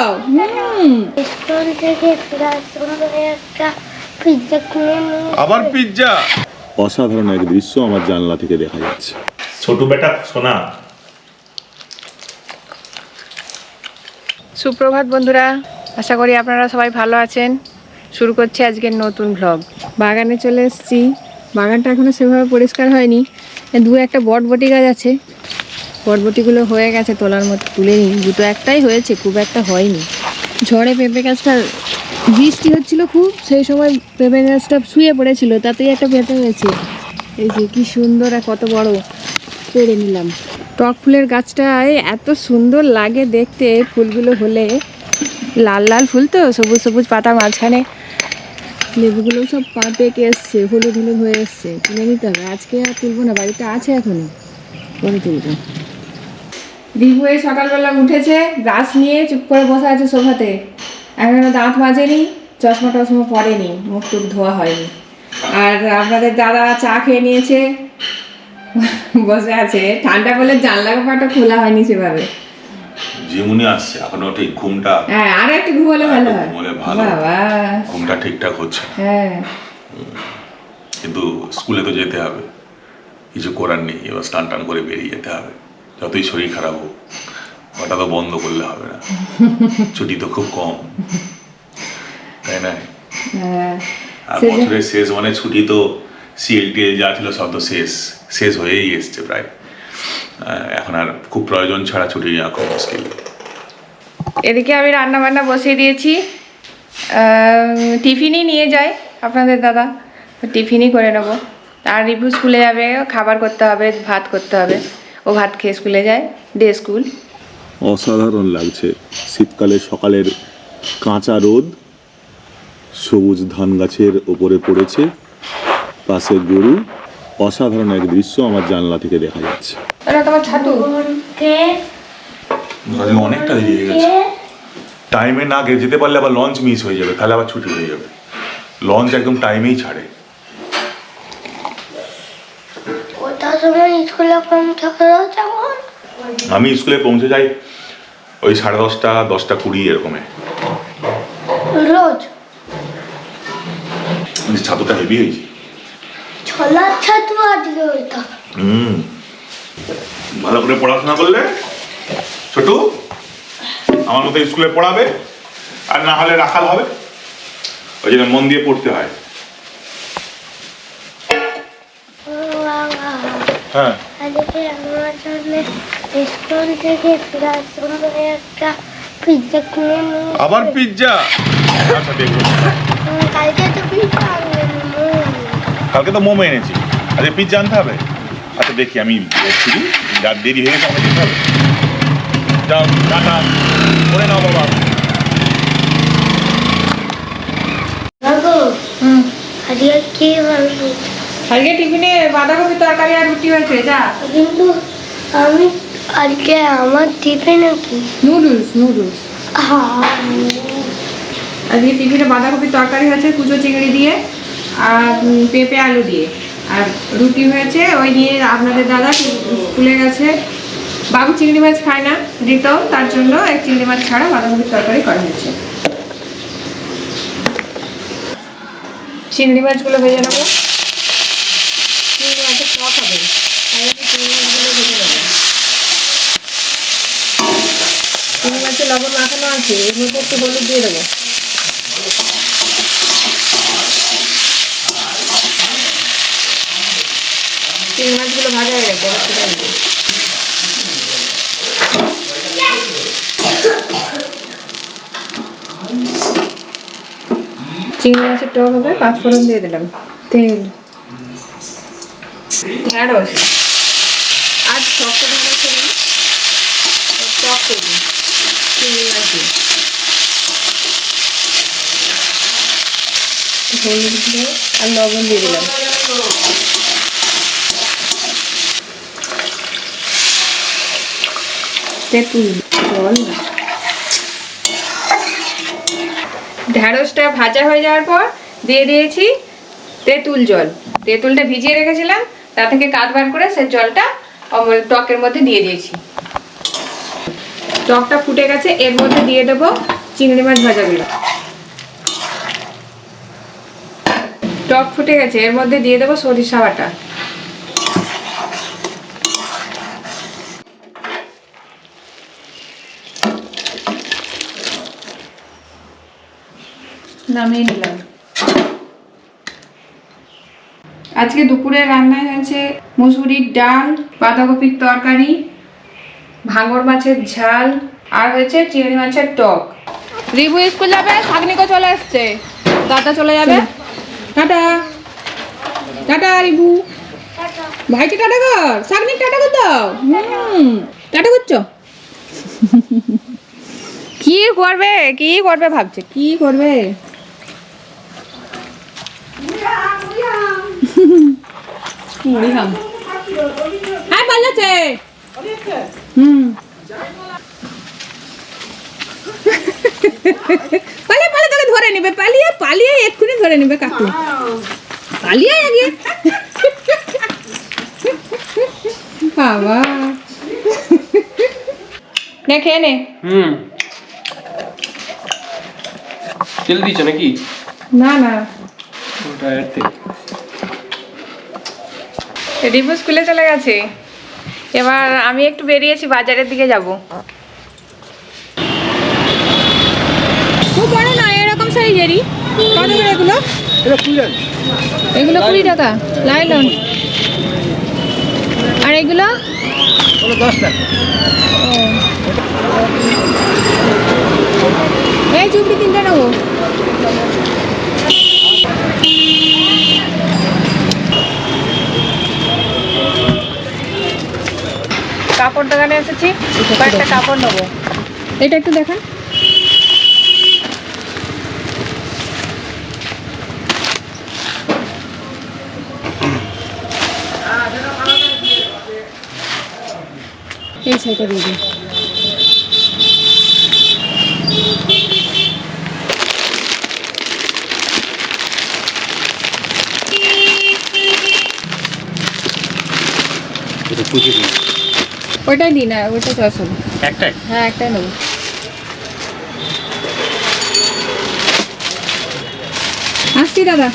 হুম restaurant থেকে ফেরার সময় একটা পিৎজা কিনে আবার পিৎজা অসাধারণ এক দৃশ্য আমার জানলা থেকে দেখা যাচ্ছে। ছোট বেটা সোনা। সুপ্রভাত বন্ধুরা আশা করি আপনারা সবাই ভালো আছেন। শুরু করছি আজকের নতুন ভ্লগ বাগানে চলে এসেছি। বাগানটা এখনও সেভাবে পরিষ্কার হয়নি। দু একটা বটবটি গাছ আছে। বটবটিগুলো হয়ে গেছে, তোলার মতো তুলে নিই। দুটো একটাই হয়েছে, খুব একটা হয়নি। ঝড়ে পেঁপে গাছটা, বৃষ্টি হচ্ছিল খুব, সেই সময় পেঁপে গাছটা শুয়ে পড়েছিল, তাতেই একটা পেঁপে হয়েছে। এই যে কি সুন্দর আর কত বড় পেড়ে নিলাম। টক ফুলের গাছটায় এত সুন্দর লাগে দেখতে, ফুলগুলো হলে। লাল লাল ফুল তো, সবুজ সবুজ পাতা মাঝখানে। লেবুগুলো সব পা পেকে এসছে, হলুদ হলুদ হয়ে এসছে, তুলে নিতে হবে। আজকে আর তুলবো না, বাড়িতে আছে এখনও পরে তুলবো। রিভু এই সকালবেলা উঠেছে গাছ নিয়ে চুপ করে বসে আছে সোফাতে। এখনও দাঁত মাজেনি চশমা টশমা পরেনি মুখ টুক ধোয়া হয়নি। আর আপনাদের দাদা চা খেয়ে নিয়েছে বসে আছে। ঠান্ডা বলে জানলা কাপড়টা খোলা হয়নি সেভাবে। জিমুনি আসছে এখনও ঠিক ঘুমটা? হ্যাঁ আর একটু ঘুমোলে ভালো হয়। ঘুমোলে ভালো। বাবা। ঘুমটা ঠিকঠাক হচ্ছে হ্যাঁ। কিন্তু স্কুলে তো যেতে হবে। কিছু করার নেই এবার স্নান টান করে বেরিয়ে যেতে হবে। যতই শরীর খারাপ হোক। ওটা তো বন্ধ করলে হবে না। ছুটি তো খুব কম। তাই না? হ্যাঁ। আর বছরের শেষ মানে ছুটি তো সিএলটিএল যা ছিল সব তো শেষ। শেষ হয়েই এসছে প্রায়। এখন আর খুব প্রয়োজন ছাড়া ছুটি নেওয়া খুব মুশকিল। এদিকে আমি রান্না বান্না বসিয়ে দিয়েছি। টিফিনই নিয়ে যাই আপনাদের দাদা। টিফিনই করে নেব। আর রিভু স্কুলে যাবে খাবার করতে হবে ভাত করতে হবে। ও ভাত খেয়ে স্কুলে যায় ডে স্কুল। অসাধারণ লাগছে শীতকালে সকালের কাঁচা রোদ সবুজ ধান গাছের ওপরে পড়েছে পাশে গরু। অসাধারণ এক দৃশ্য আমার জানলা থেকে দেখা যাচ্ছে। এটা তোমার ছাতু? অনেকটা দেরি হয়ে গেছে। টাইমে না গিয়ে যেতে পারলে আবার লঞ্চ মিস হয়ে যাবে তাহলে আবার ছুটি হয়ে যাবে। লঞ্চ একদম টাইমেই ছাড়ে। সময় স্কুলে পৌঁছাতে তখন আমি স্কুলে পৌঁছে যাই ওই সাড়ে দশটা দশটা কুড়ি এরকমে। রোজ। কিন্তু ছাতুটা হেভি হয়েছে। ছোলার ছাতু আজকে ওইটা হুম। ভালো করে পড়াশোনা করলে? ছোটু আমার মতো স্কুলে পড়াবে আর না হলে রাখাল হবে। ওই জন্য মন দিয়ে পড়তে হয়। হ্যাঁ। আজকে আমার জন্য রেস্টুরেন্ট থেকে ফেরার সময় একটা পিৎজা কিনে নিয়ে আবার পিৎজা আচ্ছা দেখব। কালকে তো পিৎজা আনলেন কালকে তো মোমো এনেছি। আচ্ছা পিৎজা আনতে হবে? আচ্ছা দেখি আমি দেখছি যার দেরি হয়ে গেছে আমাকে যেতে হবে। যাও টাটা। করে নাও বাবা। আজকে কি আজকে টিফিনে বাঁধাকপি তরকারি আর রুটি হয়েছে যা। কিন্তু আমি আজকে আমার টিফিনে কি? Noodles noodles. হ্যাঁ। আজকে টিফিনে বাঁধাকপি তরকারি হয়েছে কুচো চিংড়ি দিয়ে আর পেঁপে আলু দিয়ে। আর রুটি হয়েছে ওই নিয়ে আপনাদের দাদা স্কুলে গেছে। বাবু চিংড়ি মাছ খায় না দিত তার জন্য এক চিংড়ি মাছ ছাড়া বাঁধাকপির তরকারি করা হয়েছে। চিংড়ি মাছগুলো ভেজে নেব। হবে। চিংড়ি মাছের লবণ মাখানো আছে, এর মধ্যে একটু হলুদ দিয়ে দেবো। চিংড়ি মাছগুলো ভাজা হয়ে গেছে। চিংড়ি মাছের টক হবে পাঁচ পাঁচফোড়ন দিয়ে দিলাম। তেল। ঢ্যাঁড়স আজ শক্ত টক দিয়ে। হলুদ দিয়ে আর লবণ দিয়ে দিলাম। তেঁতুল ভাজা হয়ে যাওয়ার পর দিয়ে দিয়েছি তেঁতুল জল। তেঁতুলটা ভিজিয়ে রেখেছিলাম। তা থেকে কাত বার করে সে জলটা অমল টকের মধ্যে দিয়ে দিয়েছি। টকটা ফুটে গেছে, এর মধ্যে দিয়ে দেবো চিংড়ি মাছ ভাজাগুলো টক ফুটে গেছে, এর মধ্যে দিয়ে দেবো সরিষা বাটা। নামিয়ে নিলাম। আজকে দুপুরে রান্নায় হয়েছে মুসুরির ডাল বাঁধাকপির তরকারি ভাঙর মাছের ঝাল আর হয়েছে চিংড়ি মাছের টক। রিভু স্কুল যাবে শাগনিকো চলে আসছে। দাদা চলে যাবে। টাটা। টাটা রিভু ভাইকে টাটা কর। শাগনিক টাটা কর দাও। হুম। টাটা করছ? কি করবে? কি করবে ভাবছে? কি করবে? মুড়ি খাম হ্যাঁ পাল্লাচ্ছে হুম। পালিয়ে পালিয়ে তোকে ধরে নেবে পালিয়ে পালিয়ে এক্ষুনি ধরে নেবে কাকু। পালিয়ে আগে। বাবা। নে খেয়ে নে। হুম। তেল দিচ্ছ নাকি? না না। ওটা এর তেল। রিভু স্কুলে চলে গেছে। এবার আমি একটু বেরিয়েছি বাজারের দিকে যাব। খুব বড় নয় এরকম সাইজেরই। কত করে এগুলো? এগুলো কুড়ি টাকা। লাইলন আর এগুলো। এই চুপড়ি তিনটে নেব। কাপড় দোকানে এসেছি কয়েকটা কাপড় নেব। এটা একটু দেখান। এই সাইডটা দিয়ে দিন। ওইটাই দিন না ওইটা চয়েস হবে একটাই? হ্যাঁ একটাই নেব। আসছি দাদা।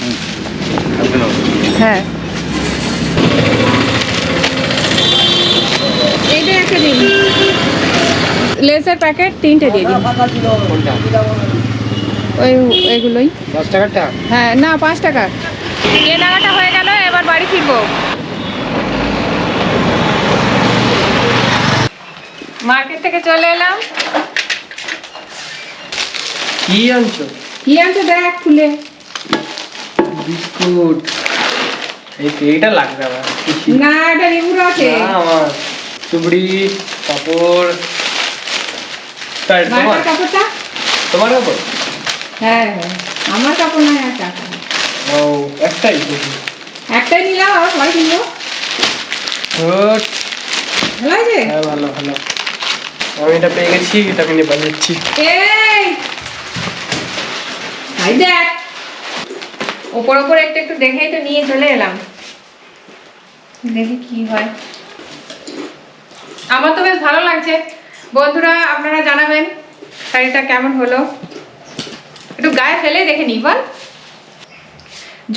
হ্যাঁ। এইটা একটা দিন। লেসের প্যাকেট তিনটে দিয়ে দিন। ওই ওইগুলোই। দশ টাকারটা? হ্যাঁ না পাঁচ টাকা। কেনাকাটা হয়ে গেল এবার বাড়ি ফিরবো। মার্কেট থেকে চলে এলাম। কি আনছো? কি আনছে দেখ খুলে। বিস্কুট। এইটা লাগবে আমার না এটা রিমুর আছে। আমার চুবড়ি কাপড় তোমার? কাপড়টা? তোমার কাপড়? হ্যাঁ হ্যাঁ আমার কাপড় নয় আর ও একটাই একটাই নিলাম কিনবো ভালো হ্যাঁ ভালো ভালো। আমি এটা পেয়ে গেছি, এটা আমি নিয়ে বাজাচ্ছি। দেখ। ওপর ওপর একটু একটু দেখেই তো নিয়ে চলে এলাম। দেখি কি হয়। আমার তো বেশ ভালো লাগছে। বন্ধুরা, আপনারা জানাবেন শাড়িটা কেমন হলো? একটু গায়ে ফেলে দেখে নিই, বল।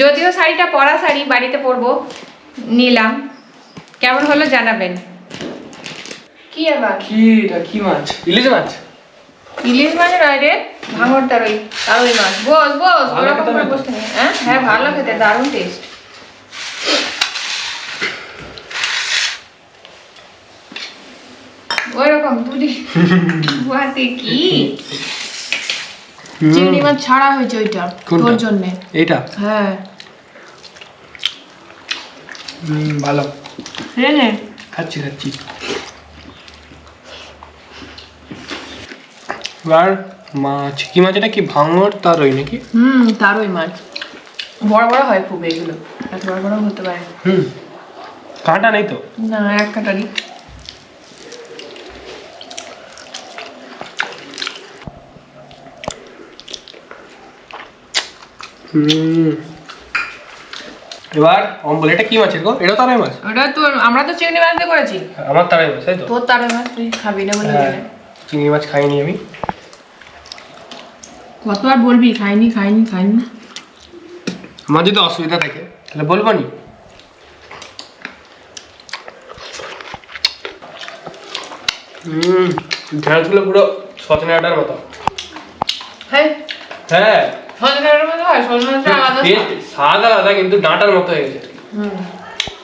যদিও শাড়িটা পরা শাড়ি, বাড়িতে পরবো, নিলাম। কেমন হলো জানাবেন। কি আবার কি এটা কি মাছ? ইলিশ মাছ? ইলিশ মাছ নয় রে ভাঙর তারই তারই মাছ। বস বস ওরকম করে না বসতে নেই। হ্যাঁ হ্যাঁ ভালো খেতে দারুণ টেস্ট ওইরকম তুলি গুয়াতে কি? চিংড়ি মাছ ছাড়া হয়েছে ওইটা তোর জন্যে। এইটা? হ্যাঁ। হুম ভালো। রে নে খাচ্ছি খাচ্ছি। আর মাছ। কি মাছ এটা কি? ভাঙর তার ওই নাকি? হুম তারই মাছ। বড় বড় হয় খুব এগুলো। এত বড় বড় হতে পারে। হুম। কাঁটা নেই তো? না এক কাটারি হুম। এবার অম্বল এটা কি মাছের গো? এটা তারাই মাছ? ওটা তো আমরা তো চিংড়ি মাছ দিয়ে করেছি। আমার তারাই মাছ তাই তো? তোর তারে মাছ তুই খাবি না বলে হ্যাঁ। চিংড়ি মাছ খাইনি আমি। কত আর বলবি? খাইনি খাইনি খাইনি। আমার যদি অসুবিধা থাকে তাহলে বলব নি? হুম ঢেঁড়সগুলো পুরো সচনে আটার মতো। হ্যাঁ? হ্যাঁ। হয়? আলাদা স্বাদ আলাদা কিন্তু ডাঁটার মতো হয়ে গেছে।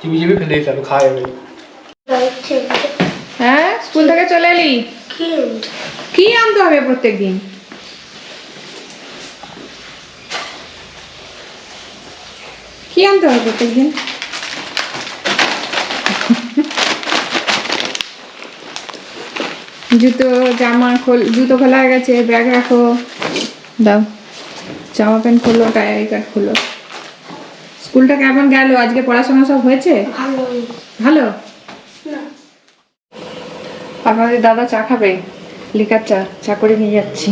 চিবি চিবি ফেলে দিতে হবে খাওয়া যাবে হ্যাঁ স্কুল থেকে চলে এলি? কি? কি আনতে হবে প্রত্যেক কি আনতে হবে প্রত্যেক দিন জুতো জামা খোল জুতো খোলা হয়ে গেছে ব্যাগ রাখো। দাও। জামা প্যান্ট খোলো টাই কার্ড খোলো। স্কুলটা কেমন গেল? আজকে পড়াশোনা সব হয়েছে? ভালো। আপনাদের দাদা চা খাবে? লিকার চা চা করে নিয়ে যাচ্ছি।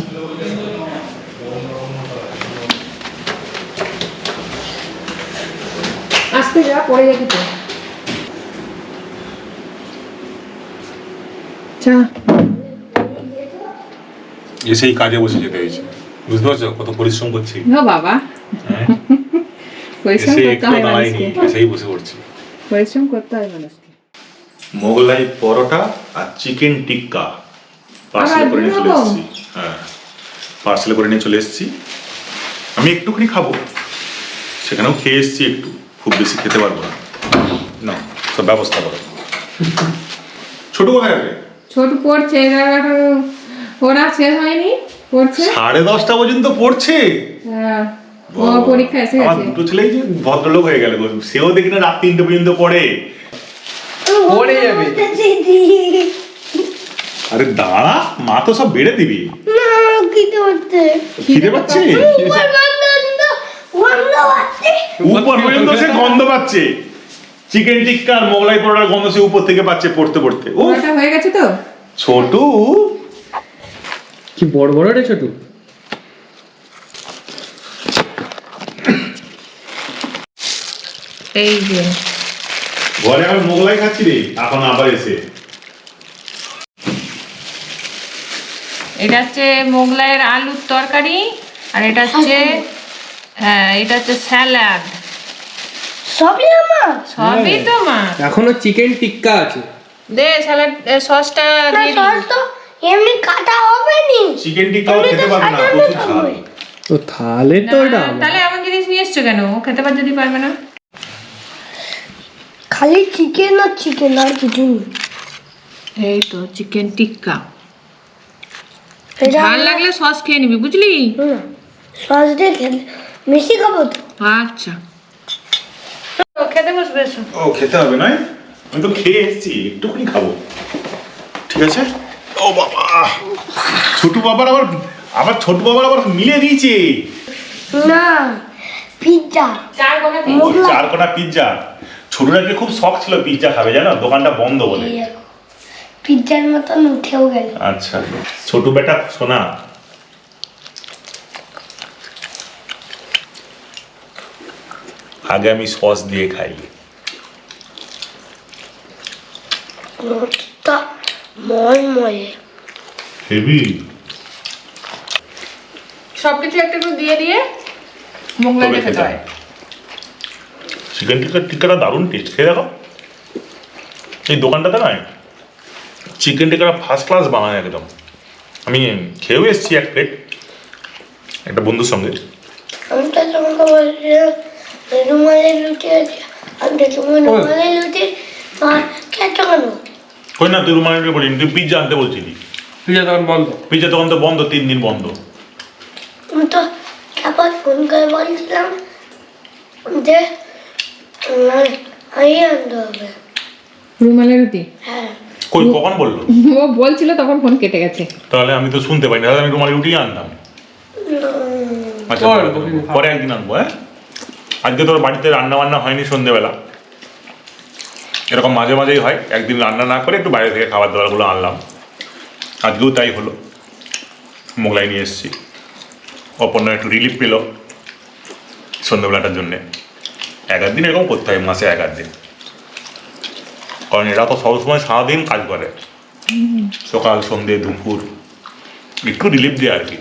আসতে যা পড়ে যাবি তো। চা এসেই কাজে বসে যেতে হয়েছে। বুঝতে পারছ কত পরিশ্রম করছি? ও বাবা। হ্যাঁ? পরিশ্রম করতে হয় মানুষকে। এসেই বসে পড়ছি। পরিশ্রম করতে হয় মানুষকে। মোগলাই পরোটা আর চিকেন টিক্কা পার্সেল করে নিয়ে চলে এসেছি। হ্যাঁ পার্সেল করে নিয়ে চলে এসেছি। আমি একটুখানি খাব। সেখানেও খেয়ে এসেছি একটু। খুব বেশি খেতে পারব না না সব ব্যবস্থা করো ছোট কোথায় আছে ছোট পড়ছে ওরা শেষ হয়নি পড়ছে সাড়ে দশটা পর্যন্ত পড়ছে হ্যাঁ, ও পরীক্ষা এসে গেছে দুটো ছেলেই যে ভদ্রলোক হয়ে গেল। সেও দেখি না রাত তিনটে পর্যন্ত পড়ে পড়ে যাবে। আরে দাঁড়া মা তো সব বেড়ে দিবি না খিদে হচ্ছে খিদে পাচ্ছে উপর পর্যন্ত সে গন্ধ পাচ্ছে। চিকেন টিক্কা আর মোগলাই পরোটার গন্ধ সে উপর থেকে পাচ্ছে পড়তে পড়তে। ও হয়ে গেছে তো? ছোট! কি বড় বড় রে ছোটু? এই যে। ঘরে আমি মোগলাই খাচ্ছি রে এখন আবার এসে। এটা হচ্ছে মোগলাইয়ের আলুর তরকারি আর এটা হচ্ছে হ্যাঁ এটা হচ্ছে স্যালাড। সবই আমার? সবই তো মা এখনও চিকেন টিক্কা আছে। দে স্যালাড সসটা না দিয়ে সস তো এমনি কাটা হবে নি। চিকেন টিক্কাও খেতে পারবে না প্রচুর ঝাল। তো তাহলে তো এটা তাহলে এমন জিনিস নিয়ে এসছো কেন? ও খেতে পার যদি পারবে না। খালি চিকেন আর চিকেন আর কিছু নেই। এই তো চিকেন টিক্কা। ঝাল লাগলে সস খেয়ে নিবি বুঝলি? সস দিয়ে খেলে মিশি খাব তো আচ্ছা খেতে বসবে এসো। ও খেতে হবে নয়? আমি তো খেয়ে এসেছি একটুখানি খাব। ঠিক আছে? ও বাবা! ছোটু বাবার আবার আবার ছোট বাবার আবার মিলে দিয়েছে না পিৎজা চার কোনা মোগলাই চার কোনা পিৎজা ছোটুর আজকে খুব শখ ছিল পিৎজা খাবে জানো? দোকানটা বন্ধ বলে। পিৎজার মতন উঠেও গেল। আচ্ছা। ছোট বেটা সোনা। আগে আমি সস দিয়ে খাই। তা হেভি সব কিছু একটু একটু দিয়ে দিয়ে মোগলাই খেতে খেতে হয়। চিকেন দারুণ টেস্ট খেয়ে দেখো। এই দোকানটাতে নয় চিকেন টিক্কাটা ফার্স্ট ক্লাস বানায় একদম। আমি খেয়েও এসেছি এক প্লেট একটা বন্ধুর সঙ্গে। আমি তো তোমাকে বলছিলাম রুমালের রুটি আছে আমি তো তুমি রুমালের আর খেত কেন কই না তুই রুমালি রুটি বলিনি তুই পিৎজা আনতে বলছিলি। পিজা তখন বন্ধ। পিৎজা দোকান তো বন্ধ তিন দিন বন্ধ। আমি তো আবার ফোন করে বলছিলাম যে আই আনতে হবে। রুমালের রুটি? হ্যাঁ। কই কখন বলল? ও বলছিল তখন ফোন কেটে গেছে। তাহলে আমি তো শুনতে পাইনি তাহলে আমি রুমালি রুটি আনতাম। আচ্ছা। পরে একদিন আনব হ্যাঁ? আজকে তোর বাড়িতে রান্না বান্না হয়নি সন্ধেবেলা। এরকম মাঝে মাঝেই হয়, একদিন রান্না না করে একটু বাইরে থেকে খাবার দাবারগুলো আনলাম। আজকেও তাই হলো। মোগলাই নিয়ে এসেছি। অপর্ণা একটু রিলিফ পেল সন্ধ্যেবেলাটার জন্যে। এক আধ দিন এরকম করতে হয়, মাসে এক আধ দিন। কারণ এরা তো সবসময় সারাদিন কাজ করে। সকাল, সন্ধে, দুপুর, একটু রিলিফ দেয় আর কি।